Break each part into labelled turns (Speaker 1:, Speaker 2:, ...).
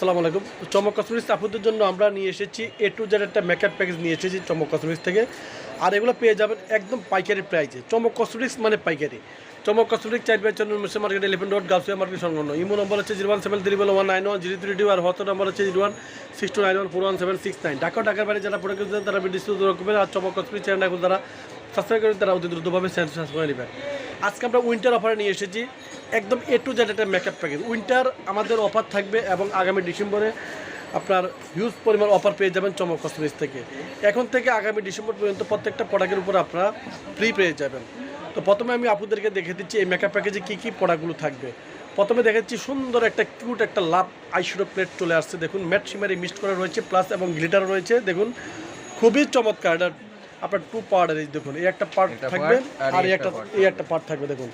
Speaker 1: আসসালামু আলাইকুম। চমক কসমেটিক্স আপুদের জন্য আমরা নিয়ে এসেছি এ টু জেড একটা মেকআপ প্যাকেজ নিয়ে এসেছি চমক কসমেটিক্স থেকে। আর এগুলো পেয়ে যাবেন একদম পাইকারি প্রাইসে চমক কসমেটিক্স মানে পাইকারি। চমক কসমেটিক্স চার by Chandra mission market eleven road গার্লসিয়া market সংলগ্ন। ইমো নম্বর হচ্ছে zero one seven three one nine one zero three two আর হত নম্বর হচ্ছে zero one six two nine one four one seven six nine Dhaka ঢাকার বাইরে যারা product দেন তারা বিডিস রকমের আর চমক কসমেটিক্স চ্যানেল এখন তারা সাবস্ক্রাইব করে তারা অতি দ্রুতভাবে সাবস্ক্রাইব করে নেবেন। আজকে আমরা উইন্টার অফারে নিয়ে এসেছি। একদম এ টু জেড একটা মেকআপ প্যাকেজ উইন্টার আমাদের অফার থাকবে এবং আগামী ডিসেম্বরে আপনার হিউজ পরিমাণ অফার পেয়ে যাবেন চমক কসমেটিক্স থেকে। এখন থেকে আগামী ডিসেম্বর পর্যন্ত প্রত্যেকটা প্রোডাক্টের উপর আপনারা ফ্রি পেয়ে যাবেন। তো প্রথমে আমি আপুদেরকে দেখে দিচ্ছি এই মেকআপ প্যাকেজে কী কী প্রোডাক্টগুলো থাকবে। প্রথমে দেখাচ্ছি সুন্দর একটা কিউট একটা লাভ আইশ্যাডো প্লেট চলে আসছে। দেখুন ম্যাট সিমারি মিক্সড করা রয়েছে প্লাস এবং গ্লিটার রয়েছে। দেখুন খুবই চমৎকার। এটা আপনার টু পার্টের এই দেখুন। এই একটা পার্ট থাকবে
Speaker 2: আর এই একটা
Speaker 1: এই একটা পার্ট থাকবে দেখুন।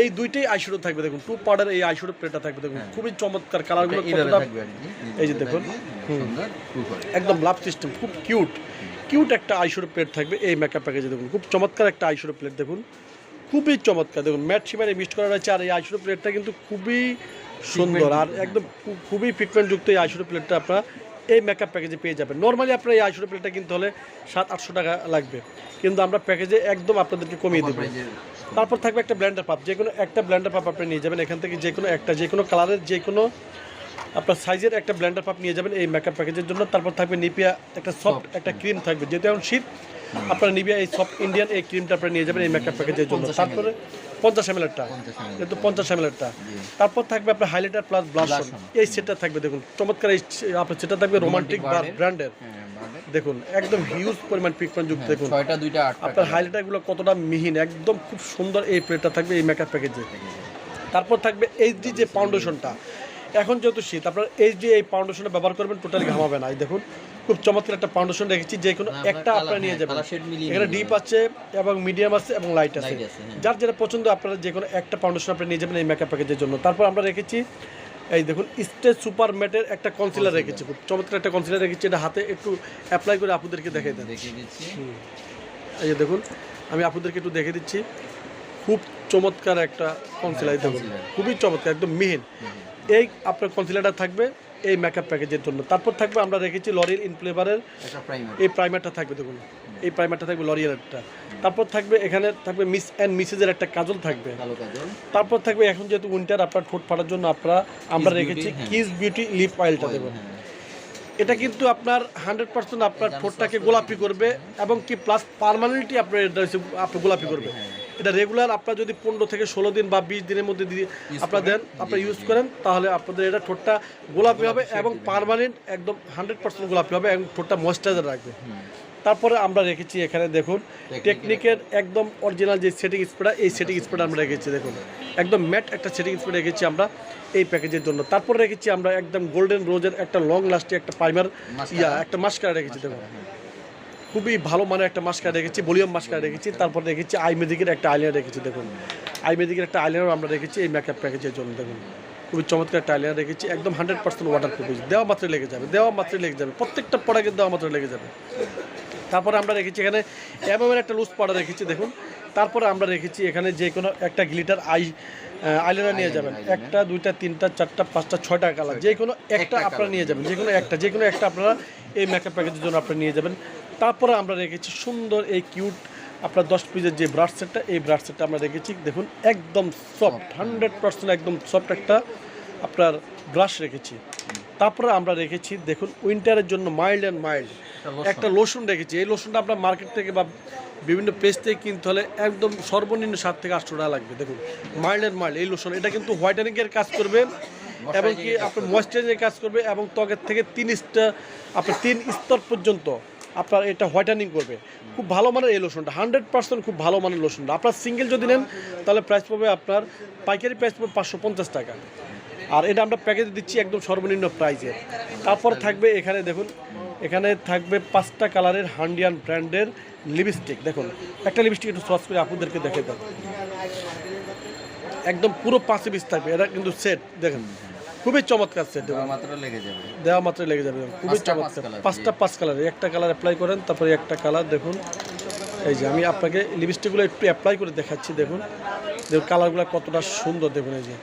Speaker 1: এই দুইটাই আইশ্যাডো থাকবে দেখুন। টু পার্টের এই আইশ্যাডো প্লেটটা থাকবে দেখুন। খুবই চমৎকার কালারগুলো
Speaker 2: হ্যাঁ।
Speaker 1: কতটা এই যে দেখুন। একদম লাভ সিস্টেম খুব কিউট। কিউট একটা আইশ্যাডো প্লেট থাকবে এই মেকআপ প্যাকেজে দেখুন। খুব চমৎকার একটা আইশ্যাডো প্লেট দেখুন। খুবই চমৎকার দেখুন। ম্যাট সিমারে মিক্সড করা রয়েছে আর এই আইশ্যাডো প্লেটটা কিন্তু খুবই সুন্দর আর একদম খুবই পিগমেন্টযুক্ত এই আইশ্যাডো প্লেটটা আপনারা এই মেকআপ প্যাকেজে পেয়ে যাবেন। নর্মালি আপনার এই আইশ্যাডো প্লেটটা কিনতে হলে সাত আটশো টাকা লাগবে। কিন্তু আমরা প্যাকেজে একদম আপনাদেরকে কমিয়ে দেবো। তারপর থাকবে একটা ব্ল্যান্ডার পাপ যে কোনো একটা ব্ল্যান্ডার পাপ আপনি নিয়ে যাবেন এখান থেকে যে কোনো একটা যে কোনো কালারের যে কোনো আপনার সাইজের একটা ব্ল্যান্ডার পাপ নিয়ে যাবেন এই মেকআপ প্যাকেজের জন্য। তারপর থাকবে নিপিয়া একটা সফট একটা ক্রিম থাকবে। যেহেতু এখন শীত আপনার নিপিয়া এই সফট ইন্ডিয়ান এই ক্রিমটা আপনারা নিয়ে যাবেন এই মেকআপ প্যাকেজের জন্য। তারপরে পঞ্চাশ এম এলটা যেহেতু পঞ্চাশ এম এলটা তারপর থাকবে আপনার হাইলাইটার প্লাস ব্লাশন এই সেটটা থাকবে দেখুন চমৎকার এই আপনার সেটা থাকবে রোমান্টিক বা ব্র্যান্ডের
Speaker 2: হ্যাঁ
Speaker 1: দেখুন একদম হিউজ পরিমাণ পিকপয়েন্ট যুক্ত দেখুন।
Speaker 2: দুইটা আটটা
Speaker 1: আপনার হাইলাইটারগুলো কতটা মিহিন একদম খুব সুন্দর এই প্লেটটা থাকবে এই মেকআপ প্যাকেজে তারপর থাকবে এইচডি যে ফাউন্ডেশনটা এখন যেহেতু শীত আপনার এইচডি এই ফাউন্ডেশনটা ব্যবহার করবেন টোটালি ঘামাবে না। এই দেখুন খুব চমৎকার একটা ফাউন্ডেশন রেখেছি যে কোনো একটা আপনারা নিয়ে
Speaker 2: হ্যাঁ,
Speaker 1: যাবেন। এখানে ডিপ আছে এবং মিডিয়াম আছে এবং লাইট আছে।
Speaker 2: হ্যাঁ।
Speaker 1: যার যেটা পছন্দ আপনারা যে কোনো একটা ফাউন্ডেশন আপনি নিয়ে যাবেন এই মেকআপ প্যাকেজের জন্য। তারপর আমরা রেখেছি এই দেখুন স্টেজ সুপার ম্যাটের একটা কনসিলার রেখেছি। খুব চমৎকার একটা কনসিলার রেখেছি এটা হাতে একটু অ্যাপ্লাই করে আপুদেরকে দেখে দেন
Speaker 2: দেখিয়ে দিচ্ছি।
Speaker 1: এই যে দেখুন আমি আপনাদেরকে একটু দেখে দিচ্ছি। খুব চমৎকার একটা কনসিলার দেখুন। খুবই চমৎকার একদম মিহিন। এই আপনার কনসিলারটা থাকবে এই মেকআপ প্যাকেজের জন্য। তারপর থাকবে আমরা রেখেছি লরিয়াল ইনফ্লেভারের এই প্রাইমারটা থাকবে দেখুন। এই প্রাইমারটা থাকবে লরিয়ালেরটা তারপর থাকবে এখানে থাকবে মিস অ্যান্ড মিসেজের একটা কাজল থাকবে। তারপর থাকবে এখন যেহেতু উইন্টার আপনার ঠোঁট ফাটার জন্য আপনারা আমরা রেখেছি
Speaker 2: হ্যাঁ।
Speaker 1: কিস বিউটি লিপ অয়েলটা দেবো
Speaker 2: হ্যাঁ।
Speaker 1: এটা কিন্তু আপনার হান্ড্রেড পার্সেন্ট আপনার ঠোঁটটাকে গোলাপি করবে এবং কি প্লাস পার্মানেন্টলি আপনার আপনার গোলাপি করবে।
Speaker 2: হ্যাঁ।
Speaker 1: এটা রেগুলার আপনার যদি পনেরো থেকে ষোলো দিন বা বিশ দিনের মধ্যে দিয়ে আপনার দেন আপনার ইউজ করেন তাহলে আপনাদের এটা ঠোঁটটা গোলাপি হবে এবং পারমানেন্ট একদম হান্ড্রেড পার্সেন্ট গোলাপি হবে এবং ঠোঁটটা ময়েশ্চারাইজার রাখবে। তারপরে আমরা রেখেছি এখানে দেখুন টেকনিকের একদম অরিজিনাল যে সেটিং স্প্রেটা এই সেটিং স্প্রেটা আমরা রেখেছি দেখুন। একদম ম্যাট একটা সেটিং স্প্রে রেখেছি আমরা এই প্যাকেজের জন্য। তারপর রেখেছি আমরা একদম গোল্ডেন রোজের একটা লং লাস্টে একটা প্রাইমার ইয়া একটা মাস্কারা রেখেছি দেখুন। খুবই ভালো মানের একটা মাস্কারা রেখেছি ভলিউম মাস্কারা রেখেছি তারপর রেখেছি আই মেজিকের একটা আইলাইনার রেখেছি দেখুন। আই মেজিকের একটা আইলাইনার আমরা রেখেছি এই মেকআপ প্যাকেজের জন্য দেখুন। খুবই চমৎকার একটা আইলাইনার রেখেছি একদম হান্ড্রেড পার্সেন্ট ওয়াটার প্রুফ দেওয়া মাত্রই লেগে যাবে দেওয়া মাত্রই লেগে যাবে প্রত্যেকটা প্রোডাক্টের দেওয়া মাত্রই লেগে যাবে। তারপরে আমরা রেখেছি এখানে এমএমের একটা লুজ পাউডার রেখেছি দেখুন। তারপরে আমরা রেখেছি এখানে যে কোনো একটা গ্লিটার আই আইলাইনার নিয়ে যাবেন। একটা দুইটা তিনটা চারটা পাঁচটা ছয়টা কালার যে কোনো একটা আপনারা নিয়ে যাবেন যে কোনো একটা যে কোনো একটা আপনারা এই মেকআপ প্যাকেজের জন্য আপনারা নিয়ে যাবেন। তারপরে আমরা রেখেছি সুন্দর এই কিউট আপনার দশ পিসের যে ব্রাশ সেটটা এই ব্রাশ সেটটা আমরা রেখেছি। দেখুন একদম সফট হান্ড্রেড পার্সেন্ট একদম সফট একটা আপনার ব্রাশ রেখেছি। তারপরে আমরা রেখেছি দেখুন উইন্টারের জন্য মাইল্ড অ্যান্ড মাইল্ড একটা লোশন রেখেছি। এই লোশনটা আপনার মার্কেট থেকে বা বিভিন্ন পেজ থেকে কিনতে হলে একদম সর্বনিম্ন সাত থেকে আটশো টাকা লাগবে। দেখুন মাইল্ড অ্যান্ড মাইল্ড এই লোশন এটা কিন্তু হোয়াইটেনিংয়ের কাজ করবে এবং কি আপনার ময়েশ্চারাইজারের কাজ করবে এবং ত্বকের থেকে তিন আপনার তিন স্তর পর্যন্ত আপনার এটা হোয়াইটেনিং করবে। খুব ভালো মানের এই লোশনটা হান্ড্রেড পার্সেন্ট খুব ভালো মানের লোশনটা আপনার সিঙ্গেল যদি নেন, তাহলে প্রাইস পাবে আপনার, পাইকারি প্রাইস পাবে পাঁচশো পঞ্চাশ টাকা। আর এটা আমরা প্যাকেজ দিচ্ছি একদম সর্বনিম্ন প্রাইসে তারপর থাকবে এখানে দেখুন, এখানে থাকবে পাঁচটা কালারের হান্ডিয়ান ব্র্যান্ডের লিপস্টিক দেখুন, একটা লিপস্টিক একটু সস করে আপনাদেরকে দেখে দেন। একদম পুরো পাঁচ পিস থাকবে, এটা কিন্তু সেট দেখেন। খুবই চমৎকার সেট
Speaker 2: দেওয়া মাত্র লেগে যাবে।
Speaker 1: দেওয়া মাত্র লেগে যাবে। খুবই চমৎকার। পাঁচটা পাঁচ কালার একটা কালার অ্যাপ্লাই করেন তারপরে একটা কালার দেখুন। এই যে আমি আপনাকে লিপস্টিকগুলো একটু অ্যাপ্লাই করে দেখাচ্ছি দেখুন। দেখুন কালারগুলো কতটা সুন্দর দেখুন এই যে।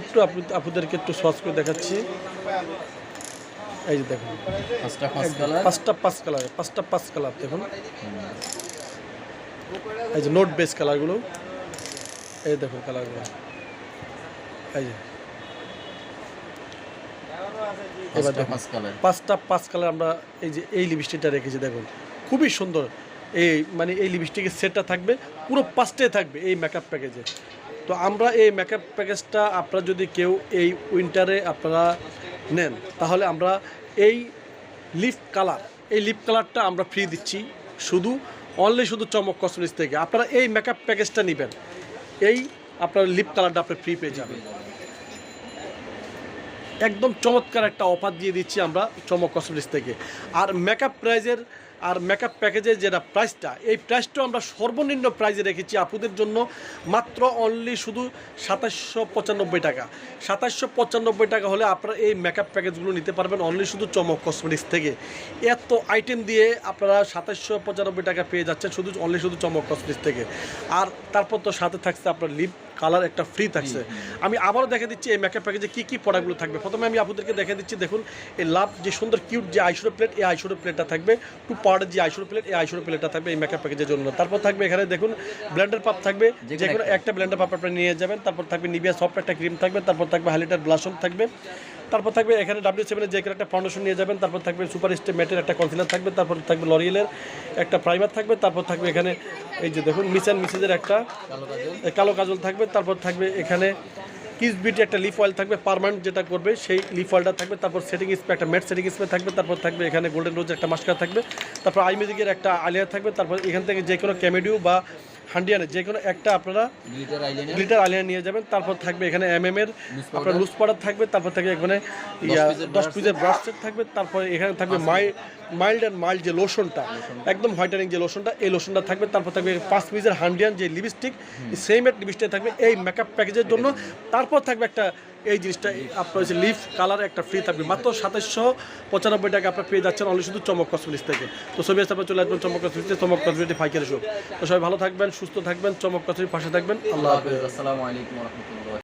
Speaker 1: একটু আপনি আপুদেরকে একটু সস করে দেখাচ্ছি। এই যে দেখুন।
Speaker 2: পাঁচটা পাঁচ কালার
Speaker 1: পাঁচটা পাঁচ কালার দেখুন। এই যে নোট বেস কালারগুলো এই দেখুন কালারগুলো এই যে। এবার
Speaker 2: পাঁচটা
Speaker 1: দেখুন।
Speaker 2: পাঁচ কালার।
Speaker 1: পাঁচটা পাঁচ কালার আমরা এই যে এই লিপস্টিকটা রেখেছি দেখুন। খুবই সুন্দর। এই মানে এই লিপস্টিকের সেটটা থাকবে পুরো পাঁচটাই থাকবে এই মেকআপ প্যাকেজে তো আমরা এই মেকআপ প্যাকেজটা আপনারা যদি কেউ এই উইন্টারে আপনারা নেন তাহলে আমরা এই লিপ কালার এই লিপ কালারটা আমরা ফ্রি দিচ্ছি শুধু অনলি শুধু চমক কসমেটিক্স থেকে। আপনারা এই মেকআপ প্যাকেজটা নেবেন। এই আপনার লিপ কালারটা আপনি ফ্রি পেয়ে যাবেন। একদম চমৎকার একটা অফার দিয়ে দিচ্ছি আমরা চমক কসমেটিক্স থেকে। আর মেকআপ প্রাইজের আর মেকআপ প্যাকেজের যেটা প্রাইসটা এই প্রাইসটাও আমরা সর্বনিম্ন প্রাইজে রেখেছি আপুদের জন্য মাত্র অনলি শুধু সাতাশশো পঁচানব্বই টাকা। সাতাশশো পঁচানব্বই টাকা হলে আপনারা এই মেকআপ প্যাকেজগুলো নিতে পারবেন অনলি শুধু চমক কসমেটিক্স থেকে। এত আইটেম দিয়ে আপনারা সাতাশশো পঁচানব্বই টাকা পেয়ে যাচ্ছেন শুধু অনলি শুধু চমক কসমেটিক্স থেকে। আর তারপর তো সাথে থাকছে আপনার লিপ কালার একটা ফ্রি থাকছে। আমি আবারও দেখে দিচ্ছি এই মেকআপ প্যাকেজে কী কী প্রোডাক্টগুলো থাকবে। প্রথমে আমি আপনাদেরকে দেখে দিচ্ছি দেখুন এই লাভ যে সুন্দর কিউট যে আইশোরো প্লেট এই আইশোরো প্লেটটা থাকবে। টু পাউডার যে আইশোরো প্লেট এই আইশোরো প্লেটটা থাকবে এই মেকআপ প্যাকেজের জন্য। তারপর থাকবে এখানে দেখুন ব্ল্যান্ডার পাপ থাকবে।
Speaker 2: যে কোনো
Speaker 1: একটা। ব্ল্যান্ডার পাপ আপনি নিয়ে যাবেন। তারপর থাকবে নিবিয়া সফট একটা ক্রিম থাকবে। তারপর থাকবে হাইলাইটার ব্লাশন থাকবে। তারপর থাকবে এখানে ডাব্লিউ সেভেনের যে একটা ফাউন্ডেশন নিয়ে যাবেন তারপর থাকবে সুপার স্টে ম্যাটের একটা কনসিলার থাকবে তারপর থাকবে লরিয়েলের একটা প্রাইমার থাকবে তারপর থাকবে এখানে এই যে দেখুন মিস অ্যান্ড মিসেজের একটা
Speaker 2: কালো কাজল।
Speaker 1: থাকবে তারপর থাকবে এখানে কিস বিটি একটা লিফ অয়েল থাকবে পার্মানেন্ট যেটা করবে সেই লিফ অয়েলটা থাকবে তারপর সেটিং স্প্রে একটা ম্যাট সেটিং স্প্রে থাকবে তারপর থাকবে এখানে গোল্ডেন রোজ একটা মাস্কার থাকবে তারপর আই মিউজিকের একটা আলিয়া থাকবে তারপর এখান থেকে যে কোনো ক্যামেডিউ বা হান্ডিয়ানে যে কোনো একটা আপনারা
Speaker 2: গ্লিটার আইলাইনার
Speaker 1: নিয়ে যাবেন তারপর থাকবে এখানে এম এম এর আপনার লুজ পাউডার থাকবে তারপর থাকবে এখানে ইয়া দশ পিসের ব্রাশ সেট থাকবে তারপর এখানে থাকবে মাই মাইল্ড অ্যান্ড মাইল্ড যে লোশনটা একদম হোয়াইটারিং যে লোশনটা এই লোশনটা থাকবে তারপর থাকবে পাঁচ পিসের হান্ডিয়ান যে লিপস্টিক সেম এর লিপস্টিক থাকবে এই মেকআপ প্যাকেজের জন্য। তারপর থাকবে একটা এই জিনিসটা আপনার হচ্ছে লিফ কালার একটা ফ্রি থাকবে। মাত্র সাতাশশো পঁচানব্বই টাকা আপনার পেয়ে যাচ্ছেন অনলি শুধু চমক কসমেটিক্স থেকে। তো ছবি আসতে আপনার চলে আসবেন চমক কসমেটিক্স চমক কসমেটিক ফাইকের শো তো সবাই ভালো থাকবেন, সুস্থ থাকবেন, চমক কসমেটিক পাশে থাকবেন। আল্লাহ হাফেজ।
Speaker 2: আসসালামু আলাইকুম রাহমাতুল্লাহ।